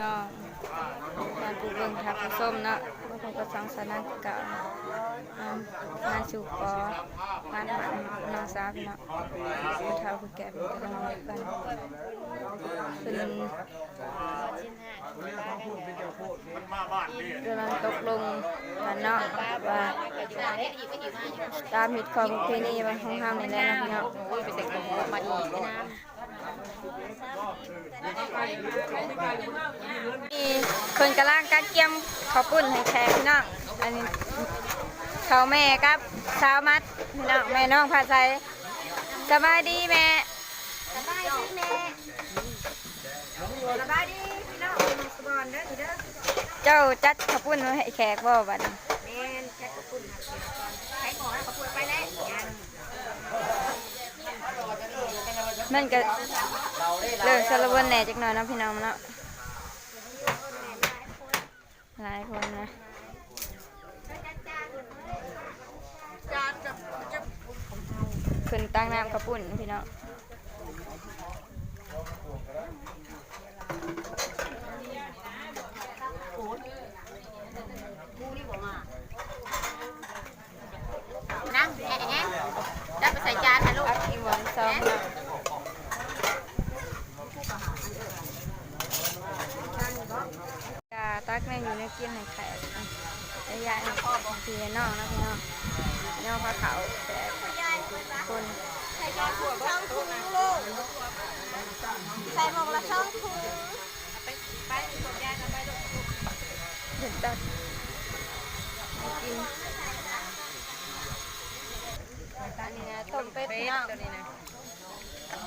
น้องารปลูกเบิ่งทักส้มเนาะบ่คงก็สังสรรค์เก่าอ่างานสู่ปองานมันน้องสาวเนาะผู้เฒ่าผู้แก่เป็นกำลังกันเพิ่นกำลังตกลงกันเนาะว่าตามมิตรของเพณีวันของเฮานี่แหละเนาะไปตัวหัวมาอีนะ นี่เพิ่นกำลังกัดเกียมข้าวปุ้นให้แขกพี่น้องอันนี้ข้าวแม่กับสาวมัดพี่น้องแม่น้องพาใสสบายดีแม่สบายดีแม่สบายดีพี่น้องสบอนเด้อทีเด้อเจ้าจัดข้าวปุ้นไว้ให้แขกบ่บัดนี้แม่นจัดกระปุ่นใครขอให้ขอพูดไปแล้วยัน มันก็เริ่มสารวนแหน่จักหน่อยเนาะพี่น้องเนาะหลายคนนะขึ้นตั้งน้ำกระปุ่นพี่น้อง นั่งแอะแอะจับไปใส่จานนะลูก พักอีหวอนซ้อมเนาะกา ตักในอยู่ในเกินให้แขกอะระยะนี่พ่อบอกพี่น้องนะพี่น้องพี่น้องพาเขาแขกคนใส่จานขวดช่องถุงลูกใส่หมกละช่องถุงไปไปขวดยานเอาไปลูกเห็นตัดกินตอนนี้นะต้มเป็ดน้องตัวนี้นะ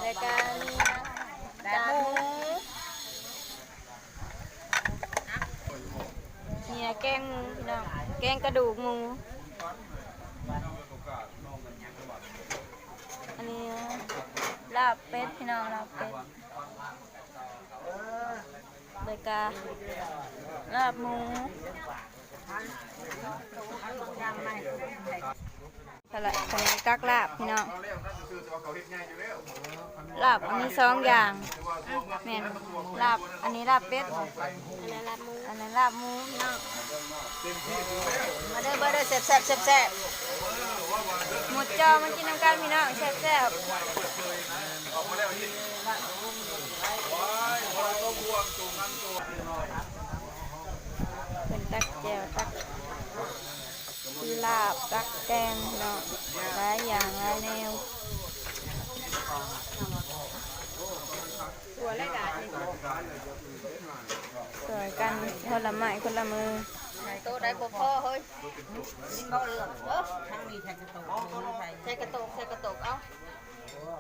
รายการนี้นะจานหมู เนี่ยแกงพี่น้องแกงกระดูกหมู อันนี้ลาบเป็ดพี่น้องลาบเป็ดเบการลาบหมู สลัดขนมกักลาบพี่น้องลาบมีสองอย่างแม่นลาบอันนี้ลาบเป็ดอันนั้นลาบหมูอันนั้นลาบหมูพี่น้องมาเด้อมาเด้อแซ่บแซ่บแซ่บหมดจอมากินน้ำกันพี่น้องแซ่บๆเป็นตักแจวตักคือ ลาบตักแกงพี่น้องหลายอย่างหลายแนวตัวไรด่านี่สวยกันคนละไม้คนละมือโตได้บ่พอเฮ้ยกินบ่เหลืองเออทางนี้ใส่กระโตกใส่กระโตกใส่กระโตกเอา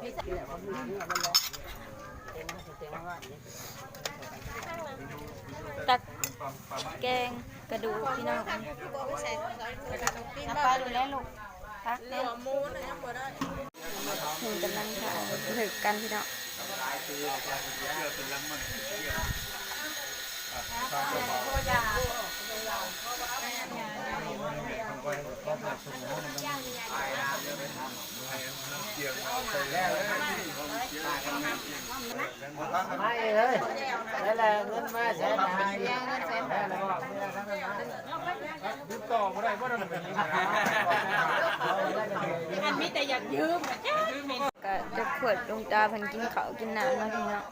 มีใส่ตักแกง กระดูกพี่น้องใส่กระโตกปิ้งน้ำปบ้าลาดูแลลูกพักเล่นหมูนะยังบ่ได้หนึ่งกำลังถ่ายถึกกันพี่น้องไม่เลยแล้วแหละเงินมาแสนหาเงินแสนหาอันมีแต่อยากยืมก็จะขวดลงตาเพันกินข้าวกินน้ำเนาะพี่น้อง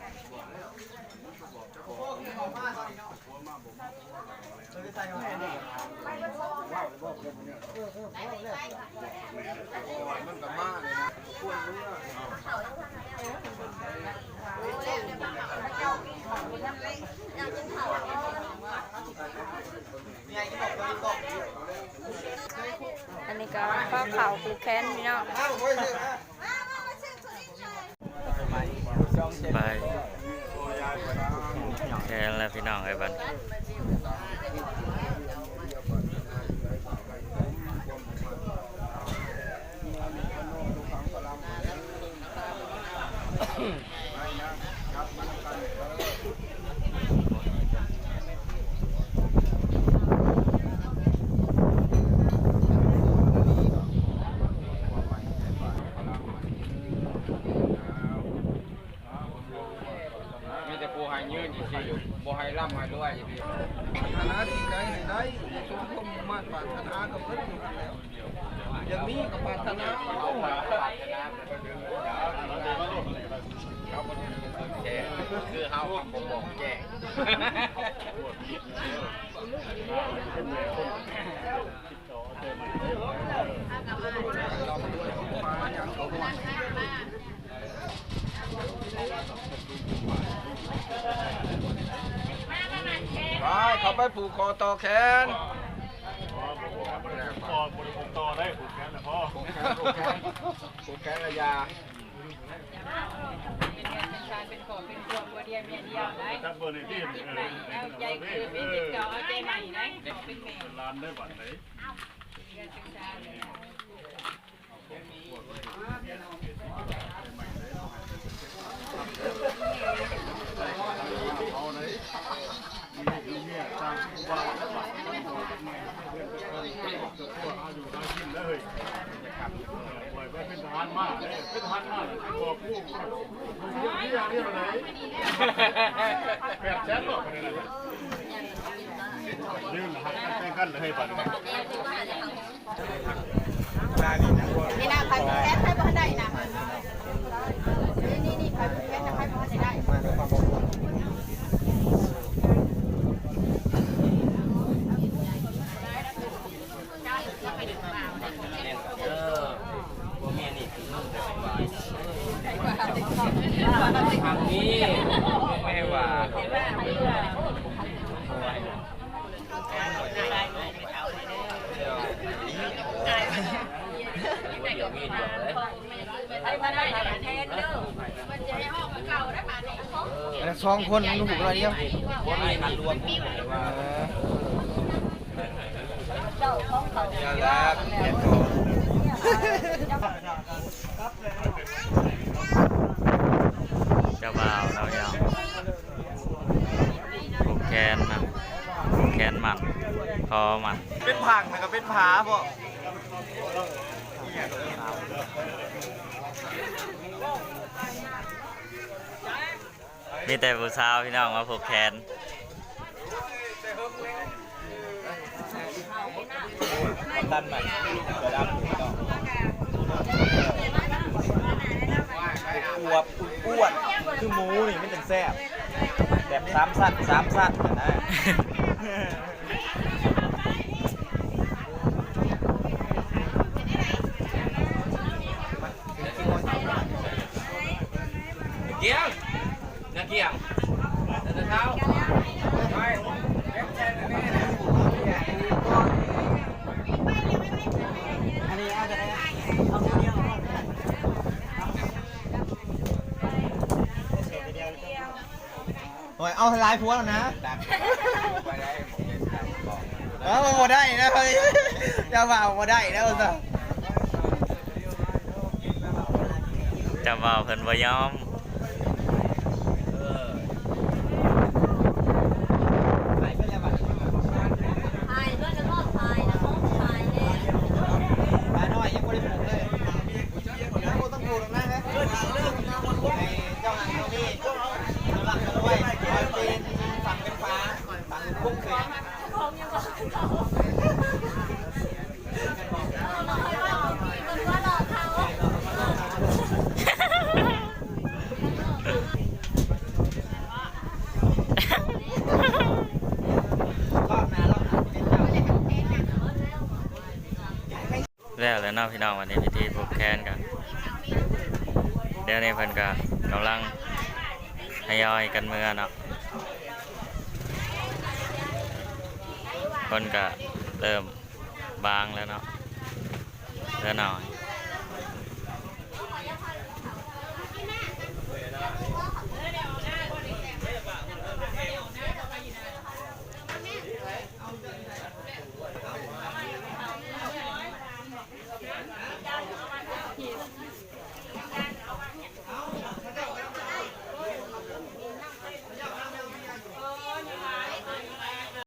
อันนี้ก็ข้าวขาวปูแค้นพี่น้องไปแค่แล้วพี่น้องไอ้บัน บ่ให้ร่ำให้รวยอย่ดีฐานะที่ใดให้ได้สมความมุ่งมั่นปานากับเพิ่นอยู่นั่นแล้วอย่างนี้กับปรารถนาเอาคือเฮาผมบอกแก่ เขาไปผูกคอต่อแขนต่อบริผมต่อได้ผูกแขนนะพ่อผูกแขนผูกแขนผูกแขนระยาถ้าเบอร์ในที่เออเอาใจคือไม่ติดเก่าเอาใจใหม่นะเป็นร้านได้บัตรไหนเอาไหน มีเนี่างว่าแล้วบัตรเอาอยู่หากินเลยปล่อยไปเป็นทหารมากเลยเป็นทหารมากบอกลูกเรื่องนี้เรื่องอะไรแปดแสนหรอกเรื่องหักกันแต่งกันเลยบัตรนี่นะใครผูกแขนใครบ่ได้นะนี่นี่นี่ใครผูกแขนใครบ่ได้ ทางนี้ไม่ว่า ส องคนลูกเราเดียวคนนี้มันรวมว่าอย่าลักแม่โตเจ้าบ่าวเรายาวผูกแขนนะผูกแขนมันคอมัน เป็นผักนะก็เป็นผาพวก มีแต่ผู้สาวพี่น้องมาผูกแขนตันมันกระดับอวบอ้วนคือหมูนี่ไม่ถึงแซ่บแบบสามสั้นสามสั้นนะ เกียง นักเกียงนักเท้าไปอันนี้เอาจะได้เอาเดียวโอ้ยเอาลายพัวแล้วนะเอาโมได้นะเฮ้ยจะว่าโมได้นะอุตส่าห์เจ้าบ่าวเพิ่นบ่ยอม พายด้วยแล้วก็พายนะห้องพายแน่ ปลาน้อยยังไม่ได้ปลูกเลยยังไม่ต้องปลูกหรอกนะไอ้เจ้าหางตัวนี้กำลังจะด้วยคอยปีนฝั่งเป็นฟ้าฝั่งเป็นพุ่งเลย ของยังก็เขาเราให้ว่าเอาพี่มันว่าหลอกเขา รอบหน้ารอบหน้าเป็นเจ้า แล้วแล้วเนาะพี่น้องวันนี้พิธีผูกแขนกัน เดี๋ยวนี้เพิ่นก็กำลังทยอยกันเมือเนาะคนก็เริ่มบางแล้วเนาะเหลือหน่อย